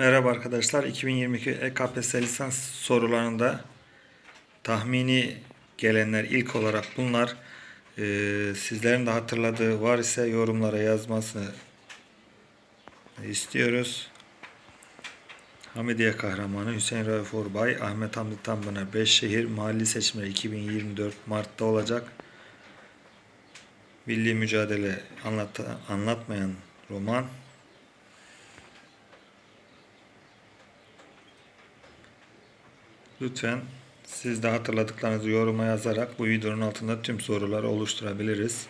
Merhaba arkadaşlar. 2022 EKPSS lisans sorularında tahmini gelenler ilk olarak bunlar. Ee, sizlerin de hatırladığı var ise yorumlara yazmasını istiyoruz. Hamidiye Kahramanı, Hüseyin Rauf Orbay, Ahmet Hamdi Tanpınar, Beşşehir Mahalli Seçimleri 2024 Mart'ta olacak. Milli mücadele anlat anlatmayan roman. Lütfen siz de hatırladıklarınızı yoruma yazarak bu videonun altında tüm soruları oluşturabiliriz.